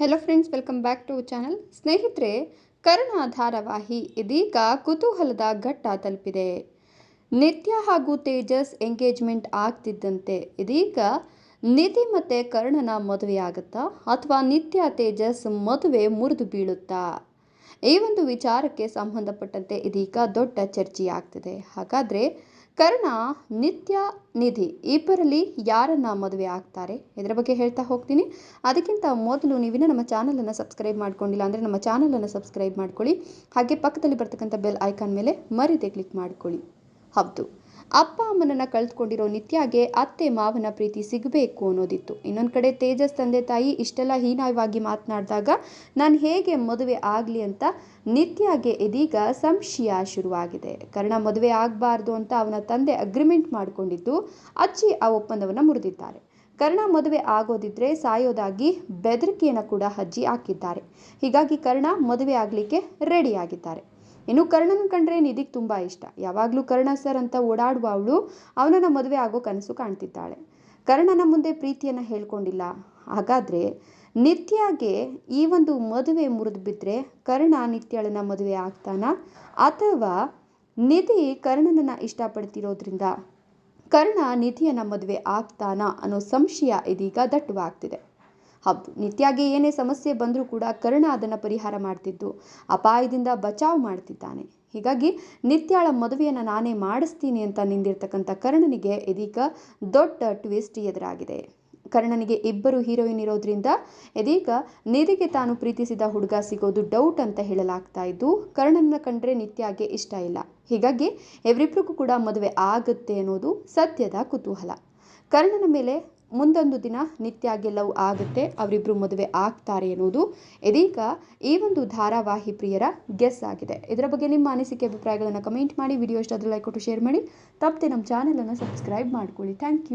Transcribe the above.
Hello friends welcome back to channel ಸ್ನೇಹಿತರೆ ಕರ್ಣ ಧಾರಾವಾಹಿ ಇದೀಗ ಕುತೂಹಲದ ಘಟ್ಟ ತಲುಪಿದೆ. ನಿತ್ಯ ಹಾಗೂ ತೇಜಸ್ ಎಂಗೇಜ್ಮೆಂಟ್ ಆಗ್ತಿದ್ದಂತೆ ಇದೀಗ ನಿಧಿ ಮತ್ತು ಕರ್ಣನ ಮದುವೆ ಆಗುತ್ತಾ ಅಥವಾ ನಿತ್ಯ ತೇಜಸ್ ಮದುವೆ ಮುರಿದು ಬೀಳುತ್ತಾ? ಈ ಒಂದು ವಿಚಾರಕ್ಕೆ ಸಂಬಂಧಪಟ್ಟಂತೆ ಇದೀಗ ದೊಡ್ಡ ಚರ್ಚೆಯಾಗ್ತಿದೆ. ಹಾಗಾದರೆ ಕರ್ಣ, ನಿತ್ಯ, ನಿಧಿ ಇಬ್ಬರಲ್ಲಿ ಯಾರನ್ನು ಮದುವೆ ಆಗ್ತಾರೆ? ಇದರ ಬಗ್ಗೆ ಹೇಳ್ತಾ ಹೋಗ್ತೀನಿ. ಅದಕ್ಕಿಂತ ಮೊದಲು ನೀವಿನ ನಮ್ಮ ಚಾನಲನ್ನು ಸಬ್ಸ್ಕ್ರೈಬ್ ಮಾಡ್ಕೊಂಡಿಲ್ಲ ಅಂದರೆ ನಮ್ಮ ಚಾನಲನ್ನು ಸಬ್ಸ್ಕ್ರೈಬ್ ಮಾಡ್ಕೊಳ್ಳಿ. ಹಾಗೆ ಪಕ್ಕದಲ್ಲಿ ಬರ್ತಕ್ಕಂಥ ಬೆಲ್ ಐಕಾನ್ ಮೇಲೆ ಮರಿದೆ ಕ್ಲಿಕ್ ಮಾಡ್ಕೊಳ್ಳಿ. ಹೌದು. ಅಪ್ಪ ಅಮ್ಮನನ್ನ ಕಳೆದುಕೊಂಡಿರೋ ನಿತ್ಯಾಗೆ ಅತ್ತೆ ಮಾವನ ಪ್ರೀತಿ ಸಿಗಬೇಕು ಅನ್ನೋದಿತ್ತು. ಇನ್ನೊಂದು ಕಡೆ ತೇಜಸ್ ತಂದೆ ತಾಯಿ ಇಷ್ಟೆಲ್ಲ ಹೀನಾಯವಾಗಿ ಮಾತನಾಡಿದಾಗ ನಾನು ಹೇಗೆ ಮದುವೆ ಆಗಲಿ ಅಂತ ನಿತ್ಯಾಗೆ ಇದೀಗ ಸಂಶಯ ಶುರುವಾಗಿದೆ. ಕಾರಣ ಮದುವೆ ಆಗಬಾರ್ದು ಅಂತ ಅವನ ತಂದೆ ಅಗ್ರಿಮೆಂಟ್ ಮಾಡಿಕೊಂಡಿದ್ದು ಅಚ್ಚಿ ಆ ಒಪ್ಪಂದವನ್ನು ಮುರಿದಿದ್ದಾರೆ. ಕರ್ಣ ಮದುವೆ ಆಗೋದಿದ್ರೆ ಸಾಯೋದಾಗಿ ಬೆದರಿಕೆಯನ್ನು ಕೂಡ ಅಜ್ಜಿ ಹಾಕಿದ್ದಾರೆ. ಹೀಗಾಗಿ ಕರ್ಣ ಮದುವೆ ಆಗಲಿಕ್ಕೆ ರೆಡಿಯಾಗಿದ್ದಾರೆ ಇನ್ನು ಕರ್ಣನ ಕಂಡ್ರೆ ನಿಧಿಗೆ ತುಂಬ ಇಷ್ಟ. ಯಾವಾಗಲೂ ಕರ್ಣ ಸರ್ ಅಂತ ಓಡಾಡುವ ಅವಳು ಅವನನ್ನು ಮದುವೆ ಆಗೋ ಕನಸು ಕಾಣ್ತಿದ್ದಾಳೆ. ಕರ್ಣನ ಮುಂದೆ ಪ್ರೀತಿಯನ್ನು ಹೇಳ್ಕೊಂಡಿಲ್ಲ. ಹಾಗಾದರೆ ನಿತ್ಯಾಗೆ ಈ ಒಂದು ಮದುವೆ ಮುರಿದು ಬಿದ್ದರೆ ಕರ್ಣ ನಿತ್ಯಳನ್ನ ಮದುವೆ ಆಗ್ತಾನ? ಅಥವಾ ನಿಧಿ ಕರ್ಣನನ್ನು ಇಷ್ಟಪಡ್ತಿರೋದ್ರಿಂದ ಕರ್ಣ ನಿಧಿಯನ್ನು ಮದುವೆ ಆಗ್ತಾನಾ ಅನ್ನೋ ಸಂಶಯ ಇದೀಗ ದಟ್ಟವಾಗ್ತಿದೆ. ಹೌದು ನಿತ್ಯಾಗೆ ಏನೇ ಸಮಸ್ಯೆ ಬಂದರೂ ಕೂಡ ಕರ್ಣ ಅದನ್ನು ಪರಿಹಾರ ಮಾಡ್ತಿದ್ದು. ಅಪಾಯದಿಂದ ಬಚಾವ್ ಮಾಡ್ತಿದ್ದಾನೆ. ಹೀಗಾಗಿ ನಿತ್ಯಾಳ ಮದುವೆಯನ್ನು ನಾನೇ ಮಾಡಿಸ್ತೀನಿ ಅಂತ ನಿಂದಿರ್ತಕ್ಕಂಥ ಕರ್ಣನಿಗೆ ಇದೀಗ ದೊಡ್ಡ ಟ್ವಿಸ್ಟ್ ಎದುರಾಗಿದೆ. ಕರ್ಣನಿಗೆ ಇಬ್ಬರು ಹೀರೋಯಿನ್ ಇರೋದ್ರಿಂದ ಇದೀಗ ನಿಧಿಗೆ ತಾನು ಪ್ರೀತಿಸಿದ ಹುಡುಗ ಸಿಗೋದು ಡೌಟ್ ಅಂತ ಹೇಳಲಾಗ್ತಾ ಇದ್ದು ಕರ್ಣನ ಕಂಡ್ರೆ ನಿತ್ಯಾಗೆ ಇಷ್ಟ ಇಲ್ಲ. ಹೀಗಾಗಿ ಇವರಿಬ್ಬರಿಗೂ ಕೂಡ ಮದುವೆ ಆಗುತ್ತೆ ಅನ್ನೋದು ಸತ್ಯದ ಕುತೂಹಲ. ಕರ್ಣನ ಮೇಲೆ ಮುಂದೊಂದು ದಿನ ನಿತ್ಯ ಗೆಲ್ಲವು ಆಗುತ್ತೆ ಅವರಿಬ್ಬರು ಮದುವೆ ಆಗ್ತಾರೆ ಅನ್ನೋದು ಇದೀಗ ಈ ಒಂದು ಧಾರಾವಾಹಿ ಪ್ರಿಯರ ಗೆಸ್ ಆಗಿದೆ. ಇದರ ಬಗ್ಗೆ ನಿಮ್ಮ ಅನಿಸಿಕೆ, ಅಭಿಪ್ರಾಯಗಳನ್ನು ಕಮೆಂಟ್ ಮಾಡಿ ವಿಡಿಯೋ ಇಷ್ಟ ಲೈಕ್ ಕೊಟ್ಟು ಶೇರ್ ಮಾಡಿ. ತಪ್ಪದೆ ನಮ್ಮ ಚಾನಲನ್ನು ಸಬ್ಸ್ಕ್ರೈಬ್ ಮಾಡ್ಕೊಳ್ಳಿ. Thank you